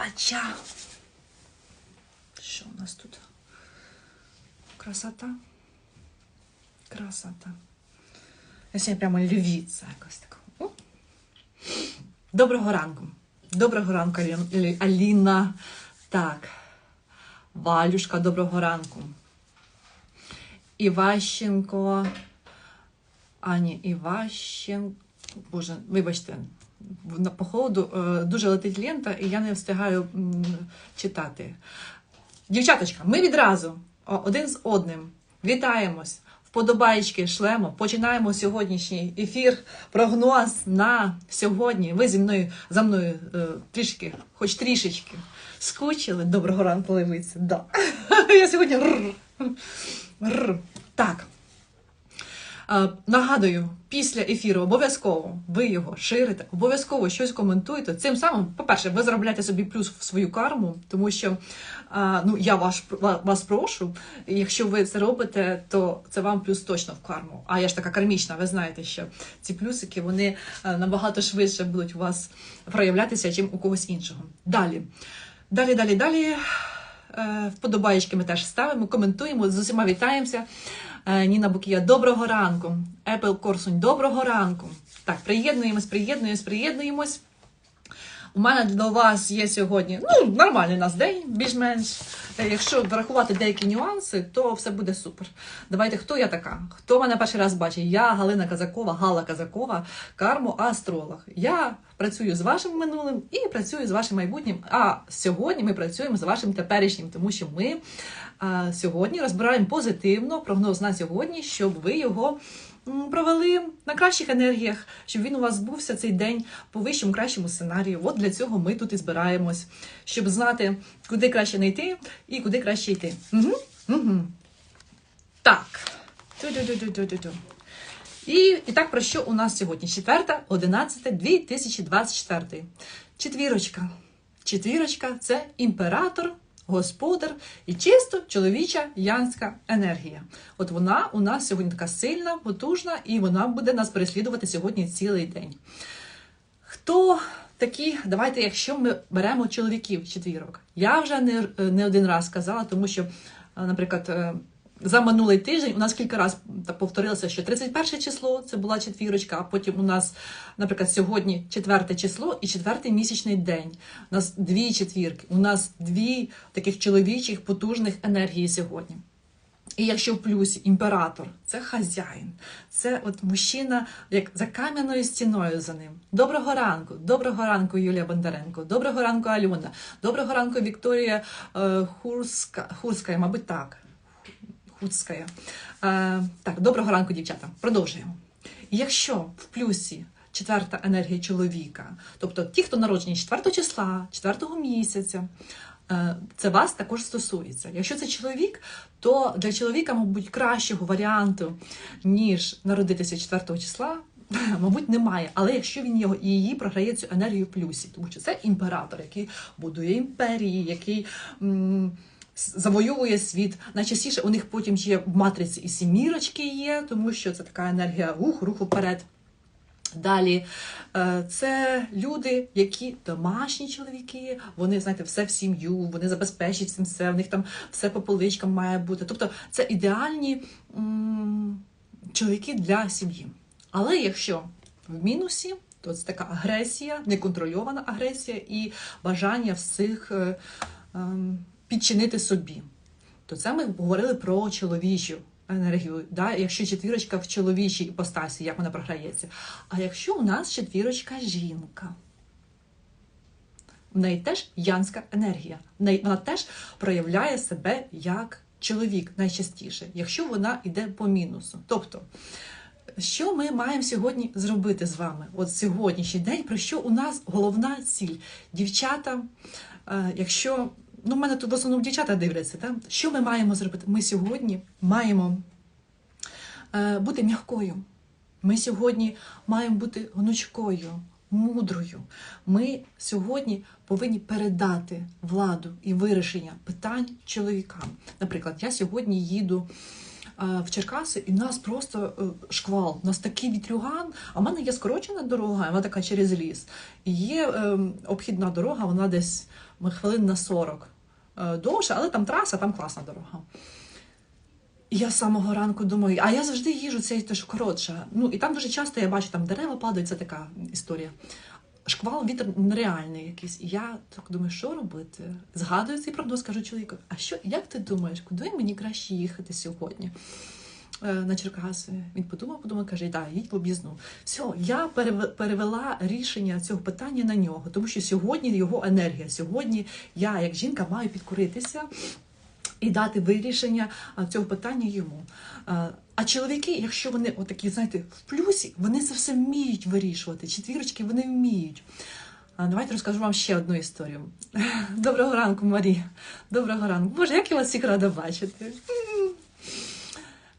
Опача. Що у нас тут? Красота. Красота. Я сьогодні прямо львіця якось така. О. Доброго ранку. Доброго ранку, Алі- Алі- Аліна. Так. Валюшка, доброго ранку. Іващенко. Ані Іващенко. Боже, вибачте, на походу е, дуже летить лента, і я не встигаю читати. Дівчаточка, ми відразу один з одним вітаємось. Вподобайки шлемо. Починаємо сьогоднішній ефір. Прогноз на сьогодні. Ви зі мною за мною е, трішки, хоч трішечки, скучили. Доброго ранку, левиці. Да. Я сьогодні. Так. Е, Нагадую, після ефіру обов'язково ви його ширите, обов'язково щось коментуєте. Цим самим, по-перше, ви заробляєте собі плюс в свою карму, тому що е, ну, я ваш, ва- вас прошу, якщо ви це робите, то це вам плюс точно в карму. А я ж така кармічна, ви знаєте, що ці плюсики вони е, набагато швидше будуть у вас проявлятися, чим у когось іншого. Далі. Далі, далі, далі. Вподобаєчки ми теж ставимо, коментуємо, з усіма вітаємося. Е, Ніна Букія, доброго ранку. Епел Корсунь, доброго ранку. Так, приєднуємось, приєднуємось, приєднуємось. У мене для вас є сьогодні ну, нормальний у нас день, більш-менш. Е, Якщо врахувати деякі нюанси, то все буде супер. Давайте, хто я така? Хто мене перший раз бачить? Я Галина Казакова, Гала Казакова, кармо-астролог. Я працюю з вашим минулим і працюю з вашим майбутнім. А сьогодні ми працюємо з вашим теперішнім, тому що ми а, сьогодні розбираємо позитивно прогноз на сьогодні, щоб ви його провели на кращих енергіях, щоб він у вас бувся цей день по вищому кращому сценарію. От для цього ми тут і збираємось, щоб знати, куди краще не йти і куди краще йти. Угу. Угу. Так. І, і так, про що у нас сьогодні? 4, 11, 2024. Четвірочка. Четвірочка це імператор, господар і чисто чоловіча янська енергія. От вона у нас сьогодні така сильна, потужна, і вона буде нас переслідувати сьогодні цілий день. Хто такі? Давайте, якщо ми беремо чоловіків четвірок. Я вже не, не один раз казала, тому що, е, наприклад, е, за минулий тиждень у нас кілька разів повторилося, що 31 число це була четвірочка, а потім у нас, наприклад, сьогодні четверте число і четвертий місячний день. У нас дві четвірки, у нас дві таких чоловічих потужних енергії сьогодні. І якщо в плюсі імператор це хазяїн, це от мужчина, як за кам'яною стіною за ним. Доброго ранку, доброго ранку, Юлія Бондаренко, доброго ранку, Альона, доброго ранку, Вікторія е, Хурська, Хурська, мабуть, так. Хуцька. Е, так, доброго ранку, дівчата. Продовжуємо. Якщо в плюсі четверта енергія чоловіка, тобто ті, хто народжені 4 числа, 4 місяця, е, це вас також стосується. Якщо це чоловік, то для чоловіка, мабуть, кращого варіанту, ніж народитися 4 числа. Мабуть, немає, але якщо він його її програє цю енергію в плюсі, тому що це імператор, який будує імперії, який м, завоює світ. Найчастіше у них потім є в матриці і сімірочки є, тому що це така енергія рух, руху вперед. Далі е, це люди, які домашні чоловіки, вони знаєте, все в сім'ю, вони забезпечують цим все, в них там все по поличкам має бути. Тобто це ідеальні м, чоловіки для сім'ї. Але якщо в мінусі, то це така агресія, неконтрольована агресія і бажання всіх е, ем, підчинити собі. То це ми говорили про чоловічу енергію. Да? Якщо четвірочка в чоловічій іпостасі, як вона програється. А якщо у нас четвірочка жінка, в неї теж янська енергія. В неї вона теж проявляє себе як чоловік найчастіше, якщо вона йде по мінусу. Тобто, що ми маємо сьогодні зробити з вами? От сьогоднішній день, про що у нас головна ціль? Дівчата, е, якщо ну, в мене тут в основному дівчата дивляться, да? що ми маємо зробити? Ми сьогодні маємо е, бути м'якою. Ми сьогодні маємо бути гнучкою, мудрою. Ми сьогодні повинні передати владу і вирішення питань чоловікам. Наприклад, я сьогодні їду е, в Черкаси, і в нас просто е, шквал. У нас такий вітрюган. А в мене є скорочена дорога, вона така через ліс. І є е, обхідна дорога, вона десь ми хвилин на 40 е, довше, але там траса, там класна дорога. І я з самого ранку думаю, а я завжди їжу цей теж коротше. Ну і там дуже часто я бачу, там дерева падають, це така історія. Шквал, вітер нереальний якийсь. І я так думаю, що робити? Згадую цей прогноз, кажу чоловіку, а що, як ти думаєш, куди мені краще їхати сьогодні? Е, На Черкаси. Він подумав, подумав, каже, да, їдь в об'їзну. Все, я перевела рішення цього питання на нього, тому що сьогодні його енергія. Сьогодні я, як жінка, маю підкоритися і дати вирішення цього питання йому. А, А чоловіки, якщо вони отакі, знаєте, в плюсі, вони це все вміють вирішувати. Четвірочки вони вміють. Давайте розкажу вам ще одну історію. Доброго ранку, Марія. Доброго ранку. Боже, як я вас всіх рада бачити.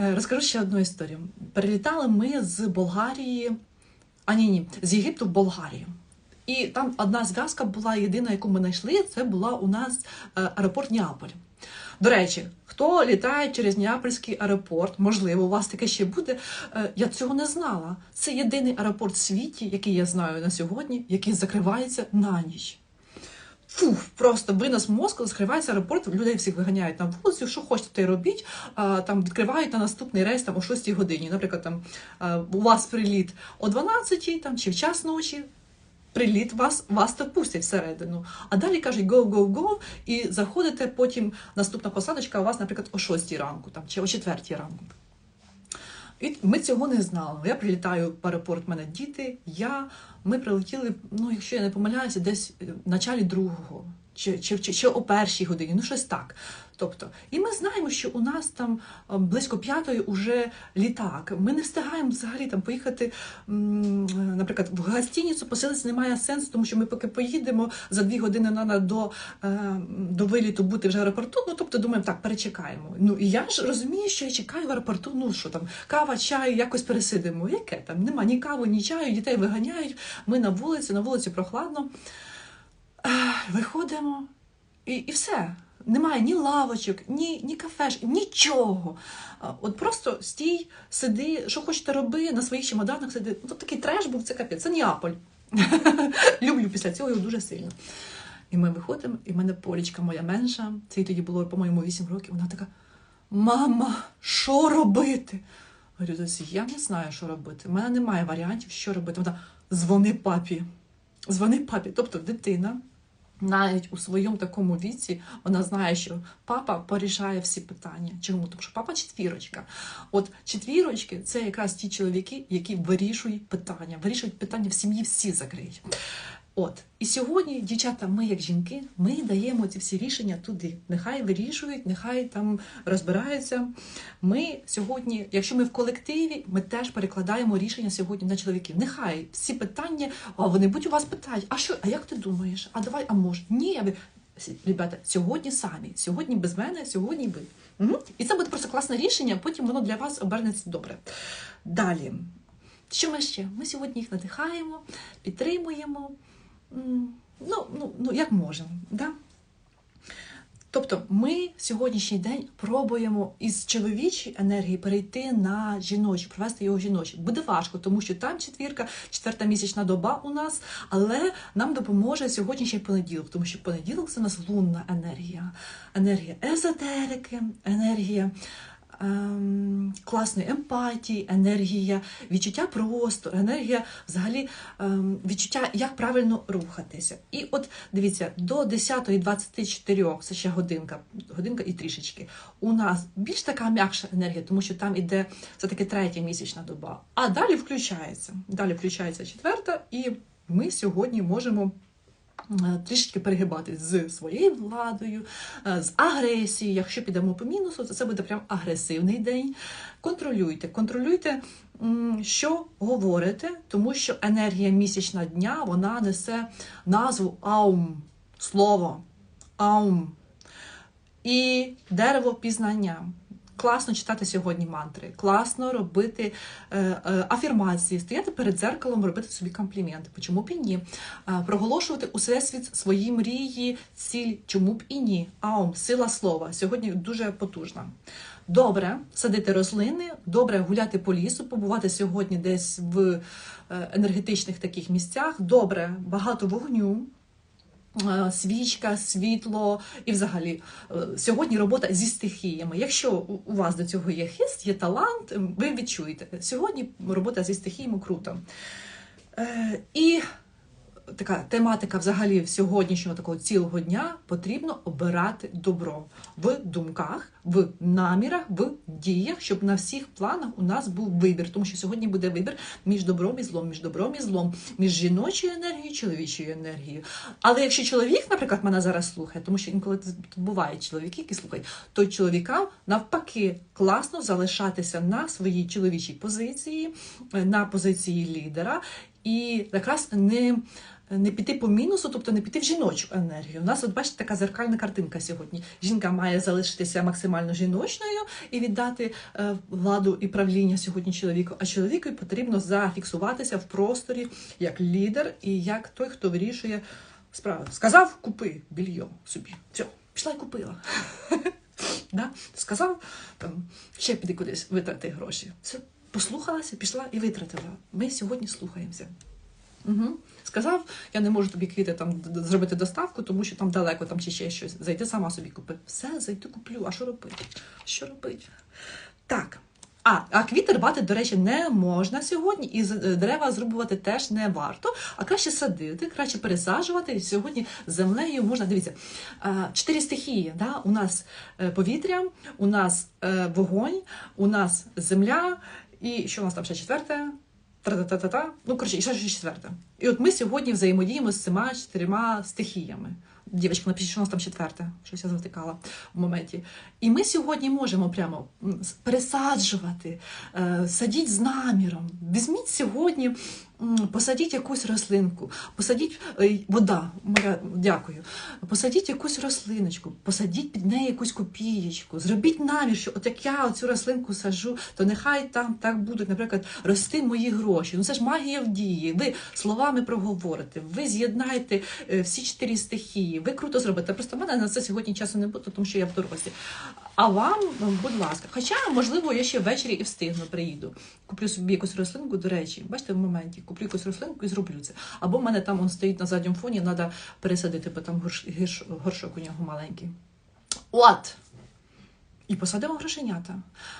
Е, Розкажу ще одну історію. Перелітали ми з Болгарії, а ні, ні, з Єгипту в Болгарію. І там одна зв'язка була єдина, яку ми знайшли. Це була у нас е, аеропорт Неаполь. До речі, хто літає через Неапольський аеропорт, можливо, у вас таке ще буде. е, Я цього не знала. Це єдиний аеропорт в світі, який я знаю на сьогодні, який закривається на ніч. Фух, просто винос мозку, закривається аеропорт, людей всіх виганяють на вулицю, що хочете, робіть. А, там відкривають на наступний рейс там, о 6 годині. Наприклад, там а, у вас приліт о 12 там, чи в час ночі. Приліт вас, вас то пустять всередину. А далі кажуть go, go, go, і заходите потім наступна посадочка у вас, наприклад, о 6 ранку там, чи о 4 ранку. І ми цього не знали. Я прилітаю в аеропорт, в мене діти, я. Ми прилетіли, ну, якщо я не помиляюся, десь в началі другого, чи, чи, чи, чи о першій годині, ну щось так. Тобто, і ми знаємо, що у нас там е, близько п'ятої уже літак. Ми не встигаємо взагалі там поїхати, наприклад, в гостиницю поселитися немає сенсу, тому що ми поки поїдемо за дві години треба до, е, до виліту бути вже в аеропорту. Ну тобто думаємо, так, перечекаємо. Ну і я ж розумію, що я чекаю в аеропорту. Ну що там, кава, чай, якось пересидимо. Яке там? Нема ні кави, ні чаю, дітей виганяють. Ми на вулиці, на вулиці прохладно. Виходимо і, і все. Немає ні лавочок, ні, ні кафеш, нічого. От просто стій, сиди, що хочете роби, на своїх чемоданах сиди. Ну, такий треш був, це капець, це Неаполь. Люблю після цього його дуже сильно. І ми виходимо, і в мене Полічка моя менша, це їй тоді було, по-моєму, 8 років. Вона така: Мама, що робити? Говорю, «Досі, я не знаю, що робити. У мене немає варіантів, що робити. Вона дзвони папі. Дзвони папі. Тобто дитина навіть у своєму такому віці вона знає, що папа порішає всі питання. Чому? Тому що папа четвірочка. От четвірочки це якраз ті чоловіки, які вирішують питання, вирішують питання в сім'ї всі закриють. От і сьогодні, дівчата, ми як жінки, ми даємо ці всі рішення туди. Нехай вирішують, нехай там розбираються. Ми сьогодні, якщо ми в колективі, ми теж перекладаємо рішення сьогодні на чоловіків. Нехай всі питання, а вони будь у вас питають, а що, а як ти думаєш? А давай, а може? Ні, ви ребята, сьогодні самі, сьогодні без мене, сьогодні ви. Угу. І це буде просто класне рішення, потім воно для вас обернеться добре. Далі. Що ми ще? Ми сьогодні їх надихаємо, підтримуємо. Ну, ну, ну як можемо. Да? Тобто ми сьогоднішній день пробуємо із чоловічої енергії перейти на жіночу, провести його жіночу. Буде важко, тому що там четвірка, четверта місячна доба у нас, але нам допоможе сьогоднішній понеділок, тому що понеділок це у нас лунна енергія, енергія езотерики, енергія. Ем, класної емпатії, енергія, відчуття простору, енергія взагалі ем, відчуття, як правильно рухатися. І от дивіться, до 10.24, це ще годинка, годинка і трішечки. У нас більш така м'якша енергія, тому що там іде все таки третя місячна доба. А далі включається. Далі включається четверта, і ми сьогодні можемо. Е, Трішечки перегибати з своєю владою, е, з агресією. Якщо підемо по мінусу, то це буде прям агресивний день. Контролюйте, контролюйте, що говорите, тому що енергія місячна дня вона несе назву Аум, слово Аум і дерево пізнання. Класно читати сьогодні мантри, класно робити е, е, афірмації, стояти перед дзеркалом, робити собі компліменти. Чому б і ні? Е, проголошувати у всесвіт свої мрії, ціль, чому б і ні. Аум, сила слова. Сьогодні дуже потужна. Добре садити рослини, добре гуляти по лісу, побувати сьогодні десь в е, енергетичних таких місцях. Добре, багато вогню. Е, Свічка, світло і взагалі е, сьогодні робота зі стихіями. Якщо у вас до цього є хист, є талант, ви відчуєте. Сьогодні робота зі стихіями круто. Е, І така тематика взагалі сьогоднішнього такого цілого дня потрібно обирати добро в думках, в намірах, в діях, щоб на всіх планах у нас був вибір. Тому що сьогодні буде вибір між добром і злом, між добром і злом, між жіночою енергією і чоловічою енергією. Але якщо чоловік, наприклад, мене зараз слухає, тому що інколи бувають чоловіки, які слухають, то чоловікам навпаки класно залишатися на своїй чоловічій позиції, е, на позиції лідера, і якраз не. Не піти по мінусу, тобто не піти в жіночу енергію. У нас, от бачите, така зеркальна картинка сьогодні. Жінка має залишитися максимально жіночною і віддати е, владу і правління сьогодні чоловіку. А чоловіку потрібно зафіксуватися в просторі як лідер і як той, хто вирішує справи. Сказав, купи більйо собі. Все, пішла і купила. Сказав, там, ще піди кудись витрати гроші. Все, послухалася, пішла і витратила. Ми сьогодні слухаємося. Угу. Сказав, я не можу тобі квіти там зробити доставку, тому що там далеко там чи ще щось. Зайди сама собі купи. Все, зайду куплю. А що робити? Що робити? Так. А, а квіти рвати, до речі, не можна сьогодні, і е, дерева зрубувати теж не варто, а краще садити, краще пересаджувати. І сьогодні землею можна. Дивіться, чотири стихії. Да? У нас е, повітря, у нас е, вогонь, у нас земля, і що у нас там ще четверте? Та-та-та-та-та. Ну, коротше, і ще щось четверте. І от ми сьогодні взаємодіємо з цими чотирма стихіями. Дівчатка, напишіть, що у нас там четверте, щось я завтикала в моменті. І ми сьогодні можемо прямо пересаджувати, е, садіть з наміром. Візьміть сьогодні, посадіть якусь рослинку, посадіть е, вода, моя, дякую. Посадіть якусь рослиночку, посадіть під неї якусь копієчку, зробіть намір, що от як я цю рослинку саджу, то нехай там так будуть, наприклад, рости мої гроші. Ну це ж магія в дії. Ви словами проговорите, ви з'єднаєте е, всі чотири стихії. Ви круто зробите. Просто в мене на це сьогодні часу не буде, тому що я в дорозі. А вам, будь ласка, хоча, можливо, я ще ввечері і встигну, приїду. Куплю собі якусь рослинку, до речі, бачите, в моменті куплю якусь рослинку і зроблю це. Або в мене там он стоїть на задньому фоні, треба пересадити, бо там горш, гірш, горшок у нього маленький. От! І посадимо грошенята.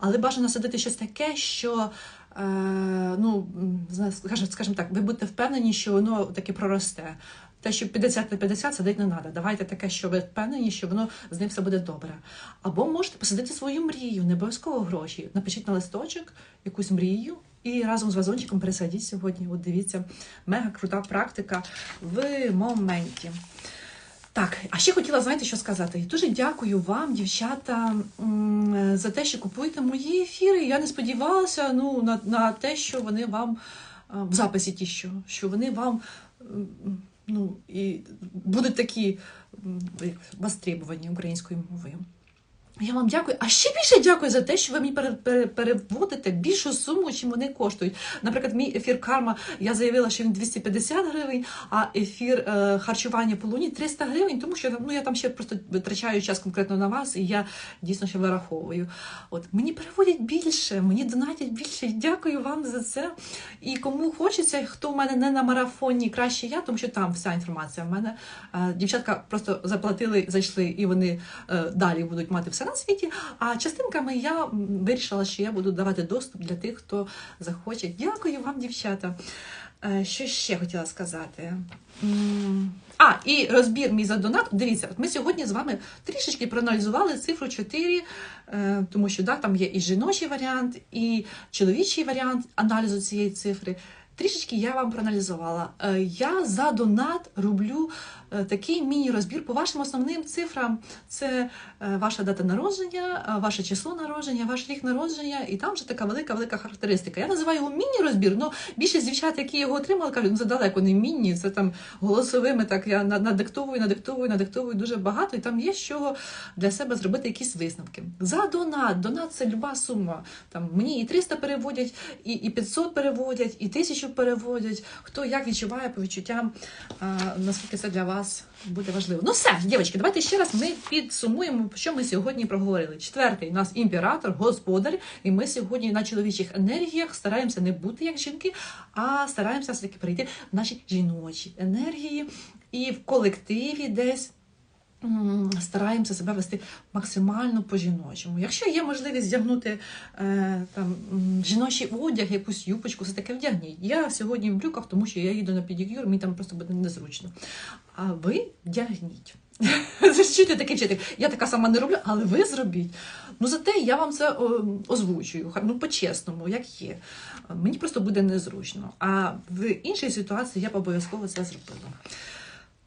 Але бажано садити щось таке, що, е, ну, скажімо так, ви будете впевнені, що воно таки проросте. Те, що 50 на 50 садити не треба. Давайте таке, що ви впевнені, що воно з ним все буде добре. Або можете посадити свою мрію, не обов'язково гроші. Напишіть на листочок якусь мрію і разом з вазончиком пересадіть сьогодні. От дивіться, мега крута практика в моменті. Так, а ще хотіла, знаєте, що сказати. Дуже дякую вам, дівчата, за те, що купуєте мої ефіри. Я не сподівалася ну, на, на те, що вони вам в записі ті, що, що вони вам ну, і будуть такі востребовані українською мовою. Я вам дякую. А ще більше дякую за те, що ви мені пере- пере- переводите більшу суму, чим вони коштують. Наприклад, мій ефір карма я заявила, що він 250 гривень, а ефір е, харчування по луні 300 гривень, тому що ну я там ще просто витрачаю час конкретно на вас, і я дійсно ще вираховую. От мені переводять більше, мені донатять більше. Дякую вам за це. І кому хочеться, хто в мене не на марафоні, краще я, тому що там вся інформація в мене. Е, Дівчатка просто заплатили, зайшли, і вони е, далі будуть мати все на. А частинками я вирішила, що я буду давати доступ для тих, хто захоче. Дякую вам, дівчата. Е, Що ще хотіла сказати? А, і розбір мій за донат. Дивіться, ми сьогодні з вами трішечки проаналізували цифру 4, е, тому що да, там є і жіночий варіант, і чоловічий варіант аналізу цієї цифри. Трішечки я вам проаналізувала. Е, Я за донат роблю е, такий міні-розбір по вашим основним цифрам. Це е, ваша дата народження, ваше число народження, ваш рік народження, і там вже така велика велика характеристика. Я називаю його міні-розбір. Ну більшість дівчат, які його отримали, кажуть, ну це далеко не міні, це там голосовими. Так я надиктовую, надиктовую, надиктовую дуже багато, і там є з чого для себе зробити якісь висновки. За донат. Донат це люба сума. Там мені і 300 переводять, і 500 переводять, і 1000 передачу переводять, хто як відчуває по відчуттям, наскільки це для вас буде важливо. Ну все, дівчатки, давайте ще раз ми підсумуємо, що ми сьогодні проговорили. Четвертий у нас імператор, господар, і ми сьогодні на чоловічих енергіях стараємося не бути як жінки, а стараємося все-таки перейти в наші жіночі енергії і в колективі десь. Стараємося себе вести максимально по-жіночому. Якщо є можливість вдягнути е, там, жіночий одяг, якусь юпочку, все таке вдягніть. Я сьогодні в брюках, тому що я їду на педикюр, мені там просто буде незручно. А ви вдягніть. Це такий вчитель. Я така сама не роблю, але ви зробіть. Ну зате я вам це озвучую. Ну, по-чесному, як є. Мені просто буде незручно. А в іншій ситуації я б обов'язково це зробила.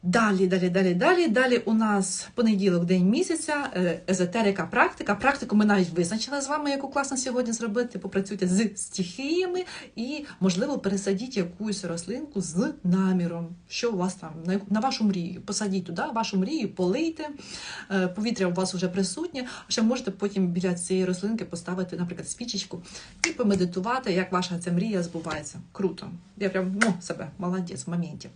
Далі, далі, далі, далі. Далі у нас понеділок, день місяця, е, езотерика, практика. Практику ми навіть визначили з вами, яку класно сьогодні зробити. Попрацюйте з стихіями і, можливо, пересадіть якусь рослинку з наміром, що у вас там на, вашу мрію. Посадіть туди вашу мрію, полийте. Е, Повітря у вас вже присутнє. Ще можете потім біля цієї рослинки поставити, наприклад, свічечку і помедитувати, як ваша ця мрія збувається. Круто. Я прям ну, себе молодець в моменті.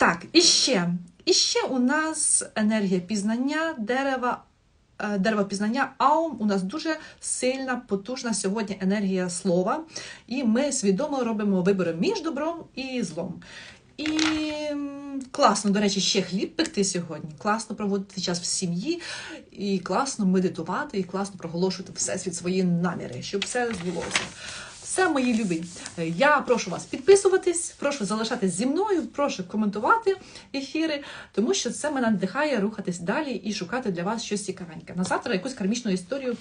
Так, і ще. І ще у нас енергія пізнання дерева. е, Дерево пізнання Аум у нас дуже сильна, потужна сьогодні енергія слова, і ми свідомо робимо вибори між добром і злом. І класно, до речі, ще хліб пекти сьогодні. Класно проводити час в сім'ї, і класно медитувати, і класно проголошувати всесвіт свої наміри, щоб все збулося. Все, мої любі. Е, Я прошу вас підписуватись, прошу залишатись зі мною, прошу коментувати ефіри, тому що це мене надихає рухатись далі і шукати для вас щось цікавеньке. На завтра якусь кармічну історію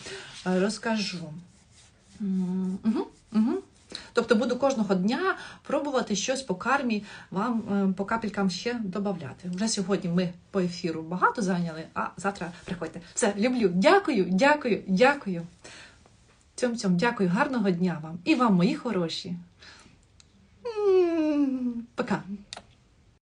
е, розкажу. Угу, угу. Тобто буду кожного дня пробувати щось по кармі вам е, по капелькам ще додати. Вже сьогодні ми по ефіру багато зайняли, а завтра приходьте. Все, люблю. Дякую, дякую, дякую. Цьом цьом, дякую, гарного дня вам і вам, мої хороші. Пока.